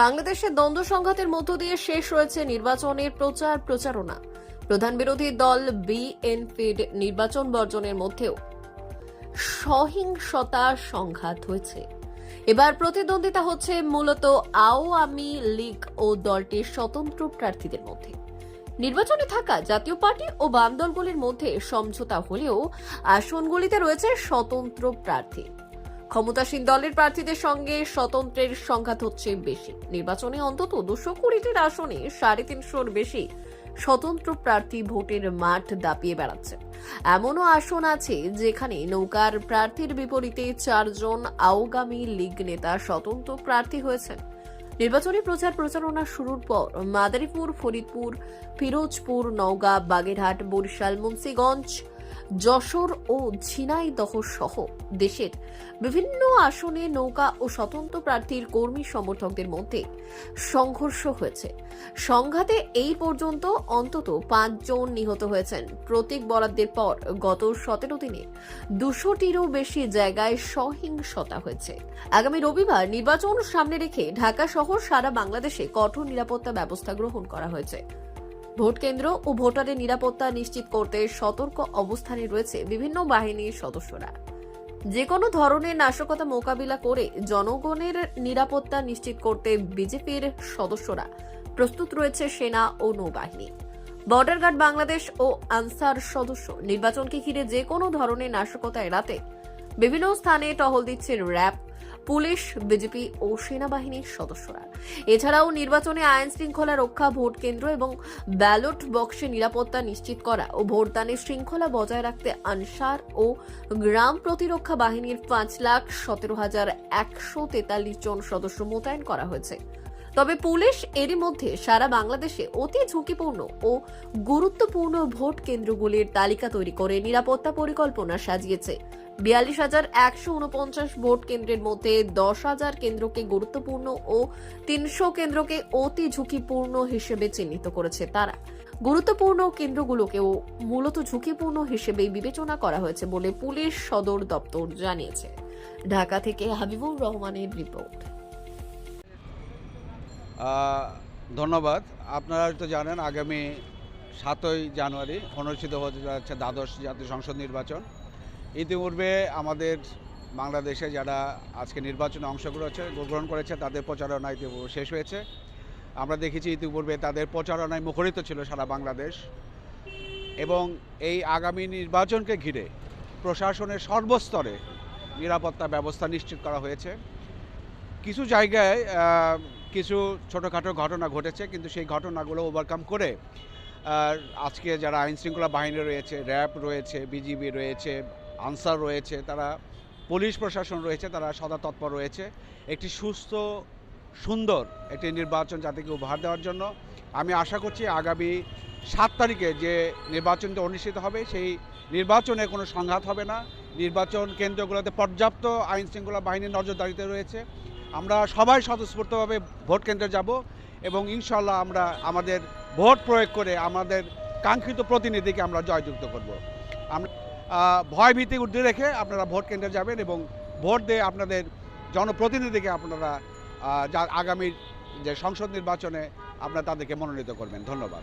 বাংলাদেশে দ্বন্দ্ব সংঘাতের মধ্য দিয়ে শেষ হয়েছে নির্বাচনের প্রচার প্রচারণা। প্রধান বিরোধী দল বিএনপির নির্বাচন বর্জনের মধ্যেও সহিংসতা সংঘাত হয়েছে। এবার প্রতিদ্বন্দ্বিতা হচ্ছে মূলত আওয়ামী লীগ ও দলটির স্বতন্ত্র প্রার্থীদের মধ্যে। নির্বাচনে থাকা জাতীয় পার্টি ও বাম দলগুলির মধ্যে সমঝোতা হলেও আসনগুলিতে রয়েছে স্বতন্ত্র প্রার্থী। ক্ষমতাসীন দলের প্রার্থীদের সঙ্গে স্বতন্ত্রের সংঘাত হচ্ছে বেশি। নির্বাচনে অন্তত দুশো কুড়িটির আসনে সাড়ে তিনশোর বেশি স্বতন্ত্র প্রার্থী ভোটের মাঠ দাপিয়ে বেড়াচ্ছে। এমনও আসন আছে যেখানে নৌকার প্রার্থীর বিপরীতে চারজন আওগামী লীগ নেতা স্বতন্ত্র প্রার্থী হয়েছেন। নির্বাচনী প্রচার প্রচারণা শুরুর পর মাদারীপুর, ফরিদপুর, ফিরোজপুর, নওগাঁ, বাগেরহাট, বরিশাল, মুন্সিগঞ্জ যশোর ও ঝিনাইদহ সহ দেশের বিভিন্ন আসনে নৌকা ও স্বতন্ত্র প্রার্থীর কর্মী সমর্থকদের মধ্যে সংঘর্ষ হয়েছে। সংঘাতে এই পর্যন্ত অন্তত পাঁচজন নিহত হয়েছেন। প্রতীক বরাদ্দের পর গত সতেরো দিনে দুশোটিরও বেশি জায়গায় সহিংসতা হয়েছে। আগামী রবিবার নির্বাচন সামনে রেখে ঢাকা সহ সারা বাংলাদেশে কঠোর নিরাপত্তা ব্যবস্থা গ্রহণ করা হয়েছে। ভোট কেন্দ্র ও ভোটারের নিরাপত্তা নিশ্চিত করতে সতর্ক অবস্থানে রয়েছে বিভিন্ন বাহিনীর সদস্যরা। যে কোনো ধরনের নাশকতা মোকাবিলা করে জনগণের নিরাপত্তা নিশ্চিত করতে বিজেপির সদস্যরা প্রস্তুত রয়েছে সেনা ও নৌবাহিনী। বর্ডার গার্ড বাংলাদেশ ও আনসার সদস্য নির্বাচনকে ঘিরে যে কোনো ধরনের নাশকতা এড়াতে বিভিন্ন স্থানে টহল দিচ্ছে র্যাব পুলিশ, বিজেপি ও সেনাবাহিনীর সদস্যরা। এছাড়াও নির্বাচনে আইন শৃঙ্খলা রক্ষা ভোট কেন্দ্র এবং ব্যালট বক্সে নিরাপত্তা নিশ্চিত করা ও ভোটদানের শৃঙ্খলা বজায় রাখতে আনসার ও গ্রাম প্রতিরক্ষা বাহিনীর পাঁচ লাখ সতেরো হাজার একশো তেতাল্লিশ জন সদস্য মোতায়েন করা হয়েছে। তবে পুলিশ এরই মধ্যে সারা বাংলাদেশে অতি ঝুঁকিপূর্ণ ও গুরুত্বপূর্ণ ভোট কেন্দ্রগুলির তালিকা তৈরি করে নিরাপত্তা পরিকল্পনা সাজিয়েছে। বিয়াল্লিশ হাজার একশো উনপঞ্চাশ ভোট কেন্দ্রের মধ্যে দশ হাজার কেন্দ্রকে গুরুত্বপূর্ণ ও তিনশো কেন্দ্রকে অতি ঝুঁকিপূর্ণ হিসেবে চিহ্নিত করেছে তারা। গুরুত্বপূর্ণ কেন্দ্রগুলোকেও মূলত ঝুঁকিপূর্ণ হিসেবে বিবেচনা করা হয়েছে বলে পুলিশ সদর দপ্তর জানিয়েছে। ঢাকা থেকে হাবিবুর রহমানের রিপোর্ট। ধন্যবাদ। আপনারা তো জানেন, আগামী সাতই জানুয়ারি অনুষ্ঠিত হতে যাচ্ছে দ্বাদশ জাতীয় সংসদ নির্বাচন। ইতিপূর্বে আমাদের বাংলাদেশে যারা আজকে নির্বাচনে অংশগ্রহণ গ্রহণ করেছে, তাদের প্রচারণা ইতিপূর্বে শেষ হয়েছে। আমরা দেখেছি ইতিপূর্বে তাদের প্রচারণায় মুখরিত ছিল সারা বাংলাদেশ। এবং এই আগামী নির্বাচনকে ঘিরে প্রশাসনের সর্বস্তরে নিরাপত্তা ব্যবস্থা নিশ্চিত করা হয়েছে। কিছু জায়গায় কিছু ছোটোখাটো ঘটনা ঘটেছে, কিন্তু সেই ঘটনাগুলো ওভারকাম করে আজকে যারা আইন শৃঙ্খলা বাহিনী রয়েছে, র্যাব রয়েছে, বিজিবি রয়েছে, আনসার রয়েছে, তারা পুলিশ প্রশাসন রয়েছে, তারা সদা তৎপর রয়েছে। একটি সুস্থ, সুন্দর একটি নির্বাচন জাতিকে উপহার দেওয়ার জন্য আমি আশা করছি আগামী সাত তারিখে যে নির্বাচনটা অনুষ্ঠিত হবে, সেই নির্বাচনে কোনো সংঘাত হবে না। নির্বাচন কেন্দ্রগুলোতে পর্যাপ্ত আইন শৃঙ্খলা বাহিনীর নজরদারিতে রয়েছে। আমরা সবাই স্বতঃস্ফূর্তভাবে ভোট কেন্দ্রে যাব এবং ইনশাল্লাহ আমরা আমাদের ভোট প্রয়োগ করে আমাদের কাঙ্ক্ষিত প্রতিনিধিকে আমরা জয়যুক্ত করব। আমরা আহ, ভয় ভীতি ঊর্ধ্বে রেখে আপনারা ভোট কেন্দ্রে যাবেন এবং ভোট দিয়ে আপনাদের জনপ্রতিনিধিকে আপনারা যা আগামী যে সংসদ নির্বাচনে আপনারা তাদেরকে মনোনীত করবেন। ধন্যবাদ।